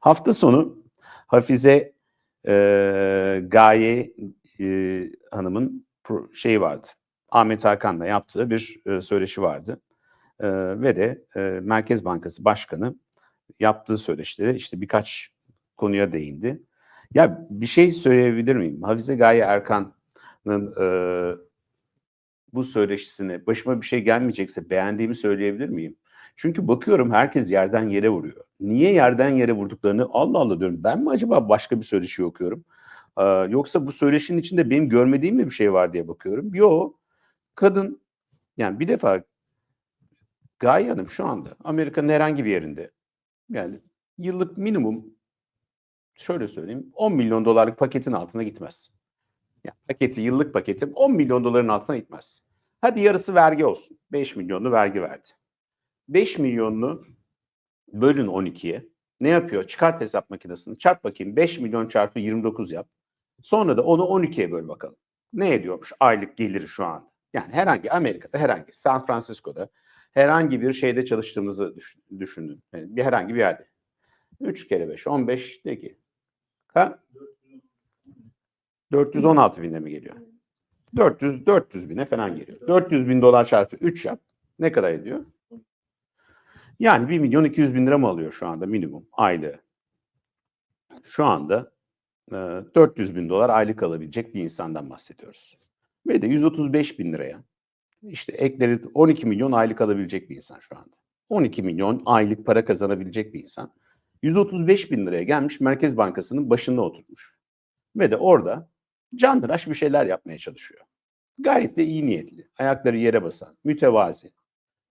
Hafta sonu Hafize e, Gaye e, Hanım'ın şeyi vardı. Ahmet Hakan'la yaptığı bir e, söyleşi vardı. E, ve de e, Merkez Bankası Başkanı yaptığı söyleşide işte birkaç konuya değindi. Ya bir şey söyleyebilir miyim? Hafize Gaye Erkan'ın e, bu söyleşisine başıma bir şey gelmeyecekse beğendiğimi söyleyebilir miyim? Çünkü bakıyorum herkes yerden yere vuruyor. Niye yerden yere vurduklarını Allah Allah diyorum. Ben mi acaba başka bir söyleşi okuyorum? Ee, yoksa bu söyleşinin içinde benim görmediğim mi bir şey var diye bakıyorum. Yok. Kadın yani bir defa Gaye Hanım şu anda Amerika'nın herhangi bir yerinde yani yıllık minimum şöyle söyleyeyim 10 milyon dolarlık paketin altına gitmez. Yani paketi yıllık paketim 10 milyon doların altına gitmez. Hadi yarısı vergi olsun. 5 milyonlu vergi verdi. 5 milyonlu bölün 12'ye. Ne yapıyor? Çıkart hesap makinesini. Çarp bakayım. 5 milyon çarpı 29 yap. Sonra da onu 12'ye böl bakalım. Ne ediyormuş aylık geliri şu an? Yani herhangi Amerika'da herhangi San Francisco'da herhangi bir şeyde çalıştığımızı düşün. Yani bir herhangi bir yerde. 3 kere 5 15 de ki. Ha? 416 bine mi geliyor? 400 400 bine falan geliyor. 400 bin dolar çarpı 3 yap. Ne kadar ediyor? Yani 1 milyon 200 bin lira mı alıyor şu anda minimum aylığı? Şu anda e, 400 bin dolar aylık alabilecek bir insandan bahsediyoruz. Ve de 135 bin liraya işte ekleri 12 milyon aylık alabilecek bir insan şu anda. 12 milyon aylık para kazanabilecek bir insan. 135 bin liraya gelmiş Merkez Bankası'nın başında oturmuş. Ve de orada candıraş bir şeyler yapmaya çalışıyor. Gayet de iyi niyetli, ayakları yere basan, mütevazi.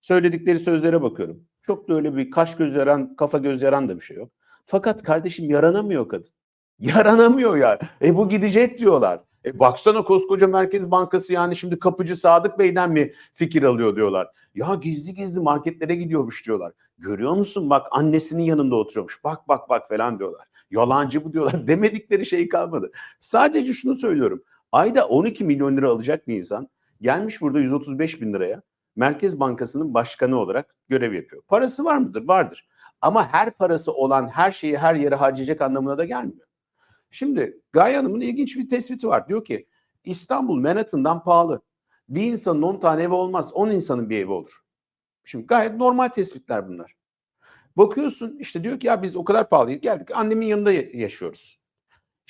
Söyledikleri sözlere bakıyorum. Çok da öyle bir kaş göz yaran, kafa göz yaran da bir şey yok. Fakat kardeşim yaranamıyor kadın. Yaranamıyor ya. E bu gidecek diyorlar. E baksana koskoca Merkez Bankası yani şimdi kapıcı Sadık Bey'den mi fikir alıyor diyorlar. Ya gizli gizli marketlere gidiyormuş diyorlar. Görüyor musun bak annesinin yanında oturuyormuş. Bak bak bak falan diyorlar. Yalancı bu diyorlar. Demedikleri şey kalmadı. Sadece şunu söylüyorum. Ayda 12 milyon lira alacak bir insan gelmiş burada 135 bin liraya Merkez Bankası'nın başkanı olarak görev yapıyor. Parası var mıdır? Vardır. Ama her parası olan her şeyi her yere harcayacak anlamına da gelmiyor. Şimdi Gaye Hanım'ın ilginç bir tespiti var. Diyor ki İstanbul Manhattan'dan pahalı. Bir insanın 10 tane evi olmaz. 10 insanın bir evi olur. Şimdi gayet normal tespitler bunlar. Bakıyorsun işte diyor ki ya biz o kadar pahalıyız. Geldik annemin yanında ya- yaşıyoruz.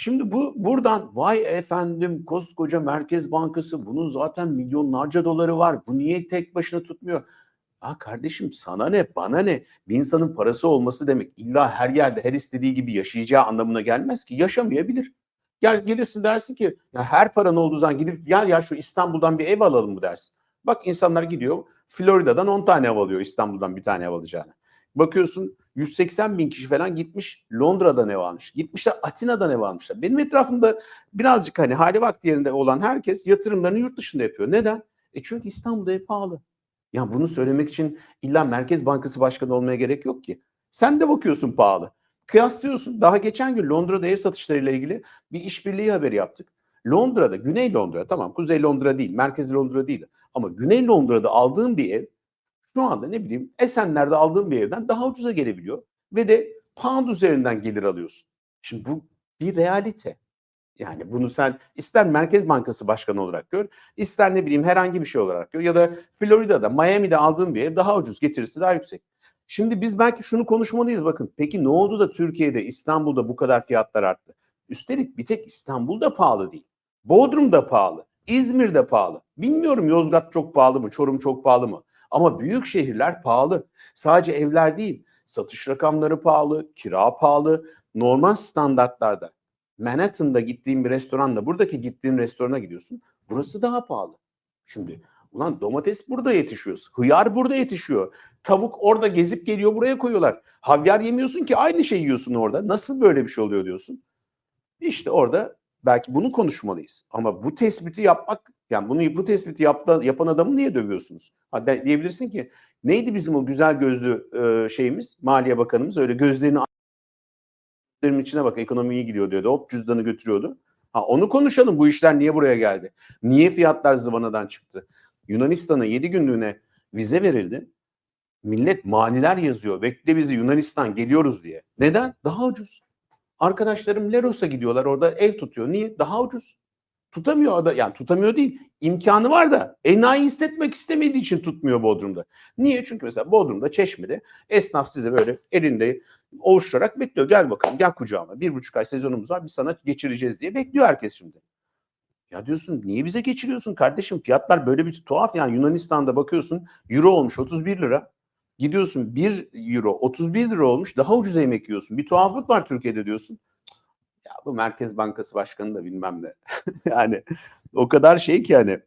Şimdi bu buradan vay efendim koskoca Merkez Bankası bunun zaten milyonlarca doları var. Bu niye tek başına tutmuyor? Aa kardeşim sana ne bana ne bir insanın parası olması demek illa her yerde her istediği gibi yaşayacağı anlamına gelmez ki yaşamayabilir. Gel gelirsin dersin ki ya her paran olduğu zaman gidip ya ya şu İstanbul'dan bir ev alalım mı dersin. Bak insanlar gidiyor Florida'dan 10 tane ev alıyor İstanbul'dan bir tane ev alacağına. Bakıyorsun 180 bin kişi falan gitmiş Londra'dan ev almış. Gitmişler Atina'dan ev almışlar. Benim etrafımda birazcık hani hali vakti yerinde olan herkes yatırımlarını yurt dışında yapıyor. Neden? E çünkü İstanbul'da ev pahalı. Ya bunu söylemek için illa Merkez Bankası Başkanı olmaya gerek yok ki. Sen de bakıyorsun pahalı. Kıyaslıyorsun. Daha geçen gün Londra'da ev satışlarıyla ilgili bir işbirliği haberi yaptık. Londra'da, Güney Londra tamam Kuzey Londra değil, Merkez Londra değil ama Güney Londra'da aldığın bir ev şu anda ne bileyim Esenler'de aldığın bir evden daha ucuza gelebiliyor ve de pound üzerinden gelir alıyorsun. Şimdi bu bir realite. Yani bunu sen ister Merkez Bankası Başkanı olarak gör, ister ne bileyim herhangi bir şey olarak gör ya da Florida'da, Miami'de aldığın bir ev daha ucuz, getirisi daha yüksek. Şimdi biz belki şunu konuşmalıyız bakın. Peki ne oldu da Türkiye'de, İstanbul'da bu kadar fiyatlar arttı? Üstelik bir tek İstanbul'da pahalı değil. Bodrum'da pahalı, İzmir'de pahalı. Bilmiyorum Yozgat çok pahalı mı, Çorum çok pahalı mı? Ama büyük şehirler pahalı. Sadece evler değil, satış rakamları pahalı, kira pahalı. Normal standartlarda Manhattan'da gittiğin bir restoranda buradaki gittiğin restorana gidiyorsun. Burası daha pahalı. Şimdi ulan domates burada yetişiyor. Hıyar burada yetişiyor. Tavuk orada gezip geliyor buraya koyuyorlar. Havyar yemiyorsun ki aynı şeyi yiyorsun orada. Nasıl böyle bir şey oluyor diyorsun. İşte orada belki bunu konuşmalıyız. Ama bu tespiti yapmak yani bunu bu tespiti yapta, yapan adamı niye dövüyorsunuz? Ha, de- diyebilirsin ki neydi bizim o güzel gözlü e, şeyimiz Maliye Bakanımız öyle gözlerini gözlerimin içine bak ekonomi iyi gidiyor diyordu. Hop cüzdanı götürüyordu. Ha onu konuşalım. Bu işler niye buraya geldi? Niye fiyatlar zıvanadan çıktı? Yunanistan'a 7 günlüğüne vize verildi. Millet maniler yazıyor. Bekle bizi Yunanistan geliyoruz diye. Neden? Daha ucuz. Arkadaşlarım Leros'a gidiyorlar orada ev tutuyor. Niye? Daha ucuz. Tutamıyor ada yani tutamıyor değil. İmkanı var da enayi hissetmek istemediği için tutmuyor Bodrum'da. Niye? Çünkü mesela Bodrum'da Çeşme'de esnaf size böyle elinde ovuşturarak bekliyor. Gel bakalım gel kucağıma. Bir buçuk ay sezonumuz var biz sana geçireceğiz diye bekliyor herkes şimdi. Ya diyorsun niye bize geçiriyorsun kardeşim? Fiyatlar böyle bir tuhaf yani Yunanistan'da bakıyorsun euro olmuş 31 lira. Gidiyorsun 1 euro 31 lira olmuş daha ucuz yemek yiyorsun. Bir tuhaflık var Türkiye'de diyorsun. Ya bu Merkez Bankası Başkanı da bilmem ne. yani o kadar şey ki hani.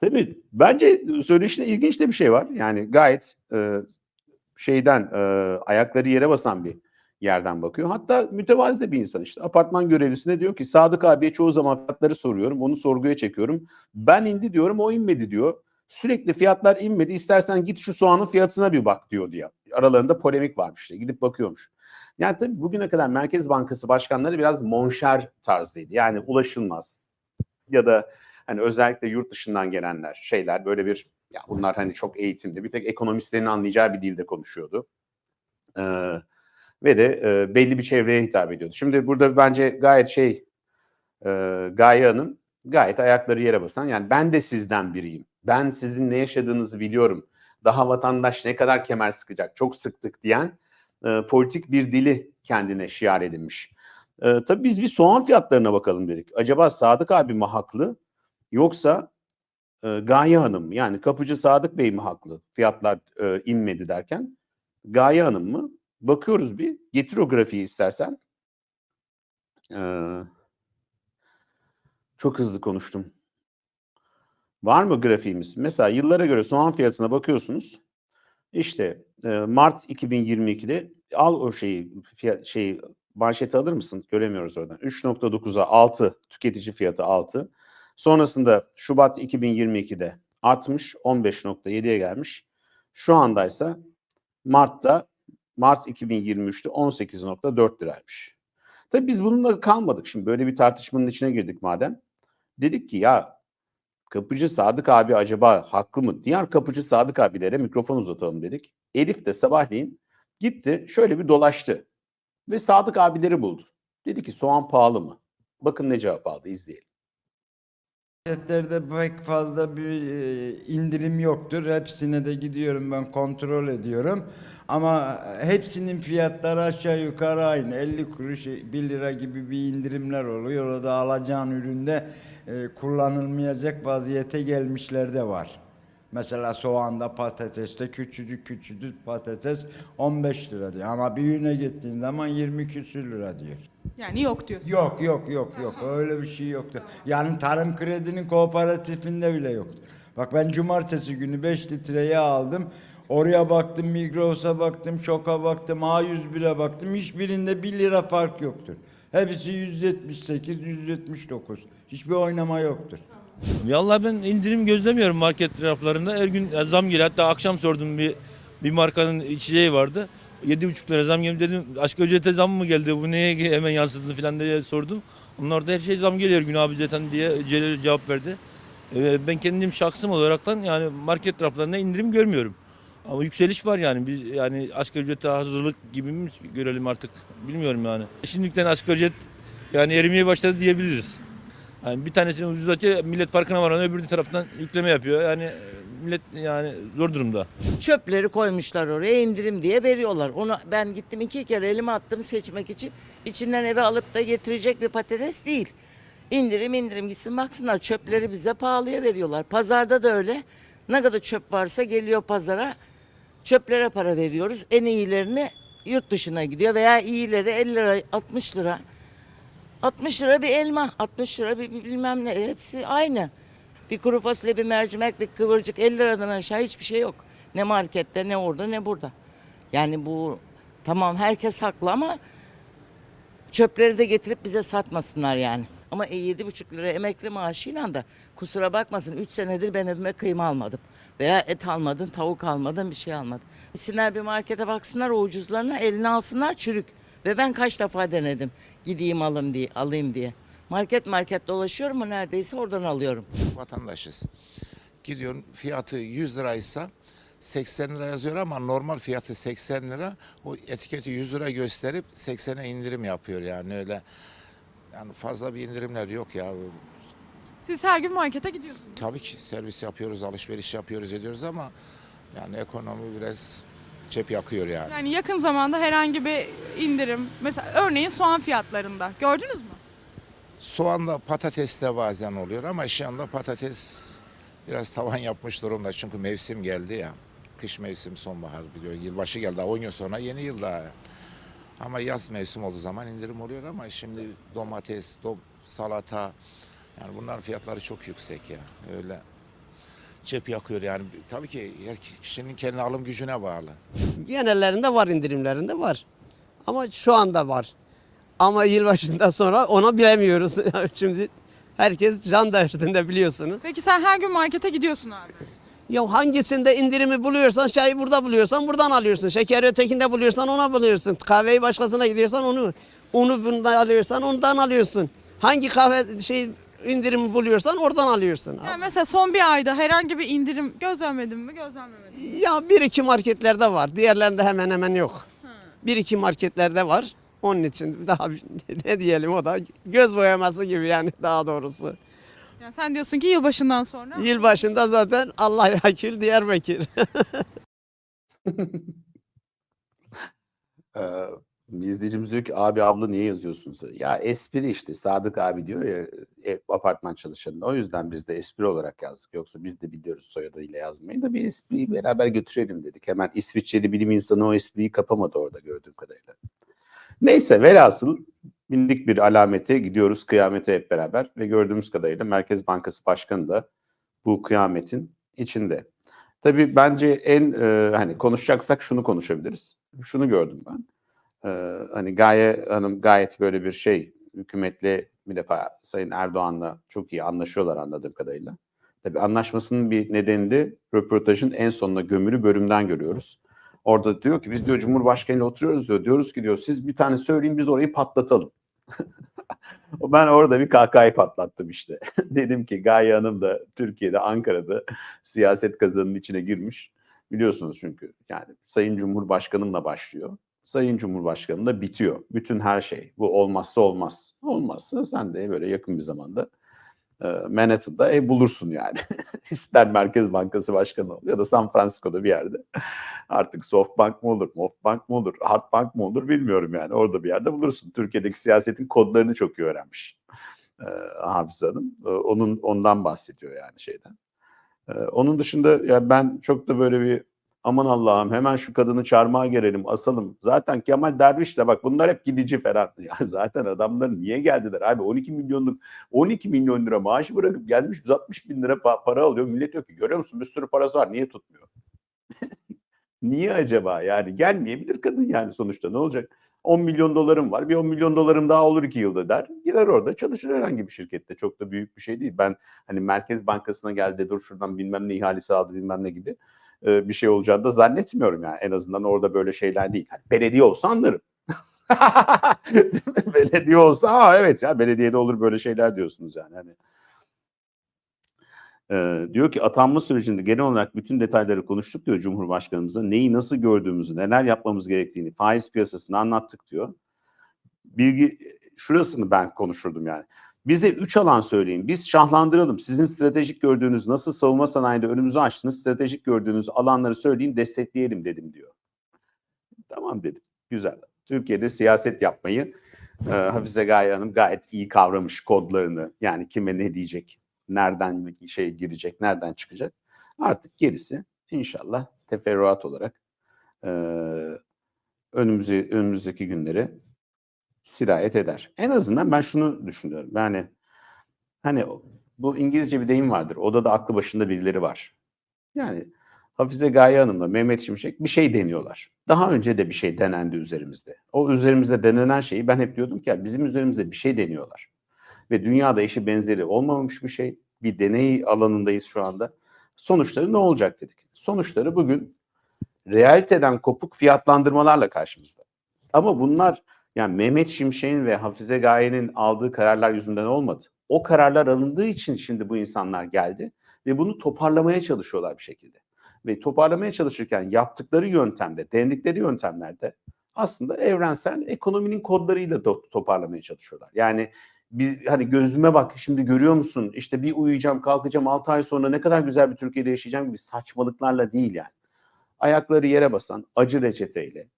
Tabii bence söyleşinde ilginç de bir şey var. Yani gayet e, şeyden e, ayakları yere basan bir yerden bakıyor. Hatta mütevazi de bir insan işte. Apartman görevlisine diyor ki Sadık abiye çoğu zaman fiyatları soruyorum. Onu sorguya çekiyorum. Ben indi diyorum o inmedi diyor. Sürekli fiyatlar inmedi. İstersen git şu soğanın fiyatına bir bak diyor diye. Aralarında polemik varmış işte. Gidip bakıyormuş. Yani tabii bugüne kadar Merkez Bankası başkanları biraz monşer tarzıydı. Yani ulaşılmaz. Ya da hani özellikle yurt dışından gelenler şeyler böyle bir ya bunlar hani çok eğitimli bir tek ekonomistlerin anlayacağı bir dilde konuşuyordu. Ee, ve de e, belli bir çevreye hitap ediyordu. Şimdi burada bence gayet şey e, Gaye Hanım gayet ayakları yere basan yani ben de sizden biriyim. Ben sizin ne yaşadığınızı biliyorum. Daha vatandaş ne kadar kemer sıkacak çok sıktık diyen e, politik bir dili kendine şiar edinmiş. E, tabii biz bir soğan fiyatlarına bakalım dedik. Acaba Sadık abi mi haklı yoksa e, Gaye Hanım? Yani kapıcı Sadık Bey mi haklı? Fiyatlar e, inmedi derken. Gaye Hanım mı? Bakıyoruz bir. Getir o grafiği istersen. Ee, çok hızlı konuştum. Var mı grafiğimiz? Mesela yıllara göre soğan fiyatına bakıyorsunuz. İşte e, Mart 2022'de al o şeyi fiyat, şeyi manşeti alır mısın? Göremiyoruz oradan. 3.9'a 6 tüketici fiyatı 6. Sonrasında Şubat 2022'de artmış 15.7'ye gelmiş. Şu andaysa Mart'ta Mart 2023'te 18.4 liraymış. Tabii biz bununla kalmadık. Şimdi böyle bir tartışmanın içine girdik madem. Dedik ki ya kapıcı Sadık abi acaba haklı mı? Diğer kapıcı Sadık abilere mikrofon uzatalım dedik. Elif de sabahleyin gitti şöyle bir dolaştı. Ve Sadık abileri buldu. Dedi ki soğan pahalı mı? Bakın ne cevap aldı izleyelim. Marketlerde pek fazla bir e, indirim yoktur. Hepsine de gidiyorum ben kontrol ediyorum. Ama hepsinin fiyatları aşağı yukarı aynı. 50 kuruş 1 lira gibi bir indirimler oluyor. Orada alacağın üründe e, kullanılmayacak vaziyete gelmişler de var. Mesela soğanda patateste küçücük küçücük patates 15 lira diyor. Ama büyüğüne gittiğin zaman 20 küsür lira diyor. Yani yok diyorsun. Yok yok yok yok öyle bir şey yoktu. Yani tarım kredinin kooperatifinde bile yoktu. Bak ben cumartesi günü 5 litre yağ aldım. Oraya baktım, Migros'a baktım, Şok'a baktım, A101'e baktım. Hiçbirinde 1 lira fark yoktur. Hepsi 178, 179. Hiçbir oynama yoktur. Vallahi ben indirim gözlemiyorum market raflarında. Her gün zam geliyor. Hatta akşam sordum bir bir markanın içeceği vardı. 7,5 lira zam geldi dedim. Asgari ücrete zam mı geldi? Bu neye hemen yansıdı falan diye sordum. Onlar da her şey zam geliyor gün abi zaten diye cevap verdi. Ee, ben kendim şahsım olaraktan yani market raflarında indirim görmüyorum. Ama yükseliş var yani. Biz yani asgari ücrete hazırlık gibi mi görelim artık bilmiyorum yani. Şimdiden asgari ücret yani erimeye başladı diyebiliriz. Yani bir tanesini ucuzlatıyor, millet farkına varan öbür taraftan yükleme yapıyor. Yani millet yani zor durumda. çöpleri koymuşlar oraya indirim diye veriyorlar. Onu ben gittim iki kere elime attım seçmek için. İçinden eve alıp da getirecek bir patates değil. İndirim indirim gitsin baksınlar çöpleri bize pahalıya veriyorlar. Pazarda da öyle. Ne kadar çöp varsa geliyor pazara. Çöplere para veriyoruz. En iyilerini yurt dışına gidiyor veya iyileri 50 lira 60 lira. 60 lira bir elma, 60 lira bir bir bilmem ne hepsi aynı. Bir kuru fasulye, bir mercimek, bir kıvırcık 50 liradan aşağı hiçbir şey yok. Ne markette, ne orada, ne burada. Yani bu tamam herkes haklı ama çöpleri de getirip bize satmasınlar yani. Ama e, yedi buçuk lira emekli maaşıyla da kusura bakmasın 3 senedir ben evime kıyma almadım. Veya et almadın, tavuk almadın, bir şey almadın. Gitsinler bir markete baksınlar o ucuzlarına eline alsınlar çürük. Ve ben kaç defa denedim gideyim alayım diye, alayım diye. Market market dolaşıyorum mu neredeyse oradan alıyorum. vatandaşız. Gidiyorum fiyatı 100 liraysa 80 lira yazıyor ama normal fiyatı 80 lira. O etiketi 100 lira gösterip 80'e indirim yapıyor yani öyle. Yani fazla bir indirimler yok ya. Siz her gün markete gidiyorsunuz. Tabii ki servis yapıyoruz, alışveriş yapıyoruz, ediyoruz ama yani ekonomi biraz cep yakıyor yani. Yani yakın zamanda herhangi bir indirim, mesela örneğin soğan fiyatlarında gördünüz mü? Soğanla patates de bazen oluyor ama şu anda patates biraz tavan yapmış durumda çünkü mevsim geldi ya. Kış mevsim sonbahar biliyor. Yılbaşı geldi. daha 10 gün sonra yeni yıl daha. Ama yaz mevsim olduğu zaman indirim oluyor ama şimdi domates, dom, salata yani bunların fiyatları çok yüksek ya. Öyle cep yakıyor yani. Tabii ki her kişinin kendi alım gücüne bağlı. Genellerinde var indirimlerinde var. Ama şu anda var. Ama yılbaşından sonra onu bilemiyoruz. Şimdi herkes can derdinde biliyorsunuz. Peki sen her gün markete gidiyorsun abi. Ya hangisinde indirimi buluyorsan çayı burada buluyorsan buradan alıyorsun. Şekeri ötekinde buluyorsan ona buluyorsun. Kahveyi başkasına gidiyorsan onu onu bundan alıyorsan ondan alıyorsun. Hangi kahve şey indirimi buluyorsan oradan alıyorsun. Yani mesela son bir ayda herhangi bir indirim gözlemledin mi, gözlemlemedin mi? Ya bir iki marketlerde var. Diğerlerinde hemen hemen yok. Bir iki marketlerde var. Onun için daha ne diyelim o da göz boyaması gibi yani daha doğrusu. Yani sen diyorsun ki yılbaşından sonra Yılbaşında zaten Allah yakil Diyarbakır. Ee, bir izleyicimiz diyor ki abi abla niye yazıyorsunuz? Ya espri işte Sadık abi diyor ya e, apartman çalışanında. O yüzden biz de espri olarak yazdık. Yoksa biz de biliyoruz soyadıyla yazmayı da bir espriyi beraber götürelim dedik. Hemen İsviçreli bilim insanı o espriyi kapamadı orada gördüğüm kadarıyla. Neyse velhasıl bindik bir alamete gidiyoruz kıyamete hep beraber ve gördüğümüz kadarıyla Merkez Bankası Başkanı da bu kıyametin içinde. Tabii bence en e, hani konuşacaksak şunu konuşabiliriz. Şunu gördüm ben. Ee, hani Gaye Hanım gayet böyle bir şey hükümetle bir defa Sayın Erdoğan'la çok iyi anlaşıyorlar anladığım kadarıyla. Tabii anlaşmasının bir nedeni de röportajın en sonuna gömülü bölümden görüyoruz. Orada diyor ki biz diyor Cumhurbaşkanı ile oturuyoruz diyor. Diyoruz ki diyor siz bir tane söyleyin biz orayı patlatalım. ben orada bir kahkahayı patlattım işte. Dedim ki Gaye Hanım da Türkiye'de Ankara'da siyaset kazanının içine girmiş. Biliyorsunuz çünkü yani Sayın Cumhurbaşkanımla başlıyor. Sayın Cumhurbaşkanı'nda bitiyor. Bütün her şey. Bu olmazsa olmaz. Olmazsa sen de böyle yakın bir zamanda e, Manhattan'da ev bulursun yani. İster Merkez Bankası Başkanı ol ya da San Francisco'da bir yerde. Artık Softbank mı olur, Moftbank mı olur, Hardbank mı olur bilmiyorum yani. Orada bir yerde bulursun. Türkiye'deki siyasetin kodlarını çok iyi öğrenmiş e, Hafize Hanım. E, onun ondan bahsediyor yani şeyden. E, onun dışında ya ben çok da böyle bir aman Allah'ım hemen şu kadını çarmıha gerelim asalım. Zaten Kemal Derviş de bak bunlar hep gidici falan. Ya zaten adamlar niye geldiler abi 12 milyonluk 12 milyon lira maaş bırakıp gelmiş 160 bin lira pa- para alıyor. Millet diyor ki görüyor musun bir sürü parası var niye tutmuyor? niye acaba yani gelmeyebilir kadın yani sonuçta ne olacak? 10 milyon dolarım var bir 10 milyon dolarım daha olur iki yılda der. Gider orada çalışır herhangi bir şirkette çok da büyük bir şey değil. Ben hani Merkez Bankası'na geldi dur şuradan bilmem ne ihalesi aldı bilmem ne gibi e, bir şey olacağını da zannetmiyorum yani. En azından orada böyle şeyler değil. Hani belediye olsa anlarım. belediye olsa Aa, evet ya belediyede olur böyle şeyler diyorsunuz yani. Hani ee, diyor ki atanma sürecinde genel olarak bütün detayları konuştuk diyor Cumhurbaşkanımıza. Neyi nasıl gördüğümüzü, neler yapmamız gerektiğini, faiz piyasasını anlattık diyor. Bilgi şurasını ben konuşurdum yani. Bize üç alan söyleyin. Biz şahlandıralım. Sizin stratejik gördüğünüz nasıl savunma sanayide önümüzü açtınız. Stratejik gördüğünüz alanları söyleyin destekleyelim dedim diyor. Tamam dedim. Güzel. Türkiye'de siyaset yapmayı e, Hafize Gaye Hanım gayet iyi kavramış kodlarını. Yani kime ne diyecek, nereden şey girecek, nereden çıkacak. Artık gerisi inşallah teferruat olarak e, önümüze, önümüzdeki günleri sirayet eder. En azından ben şunu düşünüyorum. Yani hani bu İngilizce bir deyim vardır. Odada aklı başında birileri var. Yani Hafize Gaye Hanım'la Mehmet Şimşek bir şey deniyorlar. Daha önce de bir şey denendi üzerimizde. O üzerimizde denenen şeyi ben hep diyordum ki ya bizim üzerimizde bir şey deniyorlar. Ve dünyada eşi benzeri olmamış bir şey. Bir deney alanındayız şu anda. Sonuçları ne olacak dedik. Sonuçları bugün realiteden kopuk fiyatlandırmalarla karşımızda. Ama bunlar yani Mehmet Şimşek'in ve Hafize Gaye'nin aldığı kararlar yüzünden olmadı. O kararlar alındığı için şimdi bu insanlar geldi ve bunu toparlamaya çalışıyorlar bir şekilde. ve toparlamaya çalışırken yaptıkları yöntemde, denedikleri yöntemlerde aslında evrensel ekonominin kodlarıyla toparlamaya çalışıyorlar. Yani bir hani gözüme bak şimdi görüyor musun işte bir uyuyacağım kalkacağım 6 ay sonra ne kadar güzel bir Türkiye'de yaşayacağım gibi saçmalıklarla değil yani. Ayakları yere basan acı reçeteyle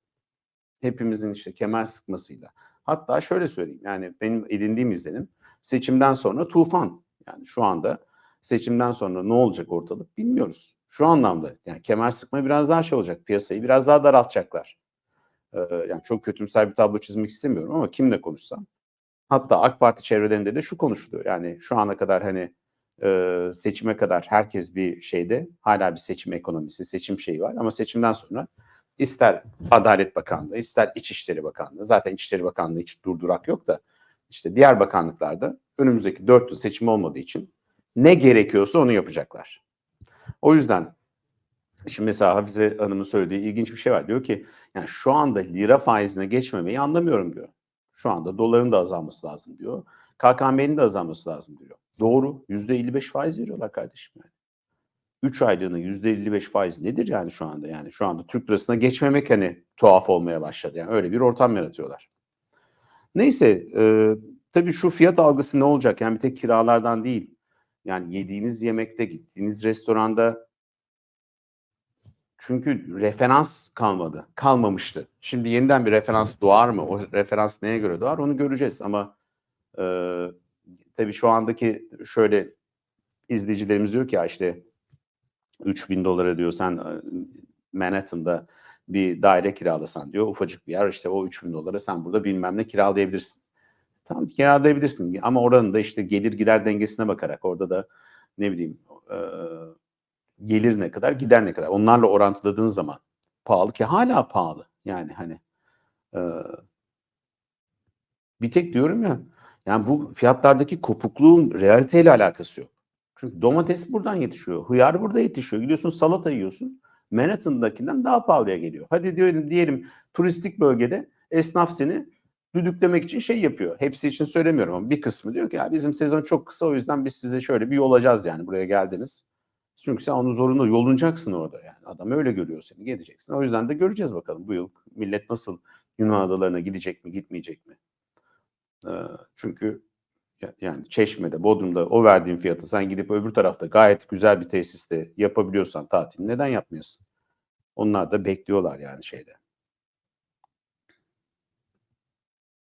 hepimizin işte kemer sıkmasıyla hatta şöyle söyleyeyim yani benim edindiğim izlenim seçimden sonra tufan yani şu anda seçimden sonra ne olacak ortalık bilmiyoruz. Şu anlamda yani kemer sıkma biraz daha şey olacak piyasayı biraz daha daraltacaklar. Ee, yani çok kötümser bir tablo çizmek istemiyorum ama kimle konuşsam Hatta AK Parti çevrelerinde de şu konuşuluyor. Yani şu ana kadar hani e, seçime kadar herkes bir şeyde hala bir seçim ekonomisi, seçim şeyi var. Ama seçimden sonra ister Adalet Bakanlığı, ister İçişleri Bakanlığı, zaten İçişleri Bakanlığı hiç durdurak yok da işte diğer bakanlıklarda önümüzdeki dört yıl seçim olmadığı için ne gerekiyorsa onu yapacaklar. O yüzden şimdi mesela Hafize Hanım'ın söylediği ilginç bir şey var. Diyor ki yani şu anda lira faizine geçmemeyi anlamıyorum diyor. Şu anda doların da azalması lazım diyor. KKM'nin de azalması lazım diyor. Doğru. %55 faiz veriyorlar kardeşim yani. 3 aylığına %55 faiz nedir yani şu anda? Yani şu anda Türk lirasına geçmemek hani tuhaf olmaya başladı. Yani öyle bir ortam yaratıyorlar. Neyse e, tabii şu fiyat algısı ne olacak? Yani bir tek kiralardan değil. Yani yediğiniz yemekte, gittiğiniz restoranda çünkü referans kalmadı. Kalmamıştı. Şimdi yeniden bir referans doğar mı? O referans neye göre doğar? Onu göreceğiz ama e, tabii şu andaki şöyle izleyicilerimiz diyor ki ya işte 3000 dolara diyor sen e, Manhattan'da bir daire kiralasan diyor ufacık bir yer işte o 3000 dolara sen burada bilmem ne kiralayabilirsin. Tamam kiralayabilirsin ama oranın da işte gelir gider dengesine bakarak orada da ne bileyim e, gelir ne kadar gider ne kadar onlarla orantıladığın zaman pahalı ki hala pahalı yani hani e, bir tek diyorum ya yani bu fiyatlardaki kopukluğun realiteyle alakası yok. Çünkü domates buradan yetişiyor. Hıyar burada yetişiyor. Gidiyorsun salata yiyorsun. Manhattan'dakinden daha pahalıya geliyor. Hadi diyelim, diyelim turistik bölgede esnaf seni düdüklemek için şey yapıyor. Hepsi için söylemiyorum ama bir kısmı diyor ki ya bizim sezon çok kısa o yüzden biz size şöyle bir yol alacağız yani buraya geldiniz. Çünkü sen onun zorunda yolunacaksın orada yani. Adam öyle görüyor seni geleceksin. O yüzden de göreceğiz bakalım bu yıl millet nasıl Yunan adalarına gidecek mi gitmeyecek mi? Ee, çünkü yani Çeşme'de, Bodrum'da o verdiğin fiyatı sen gidip öbür tarafta gayet güzel bir tesiste yapabiliyorsan tatil neden yapmıyorsun? Onlar da bekliyorlar yani şeyde.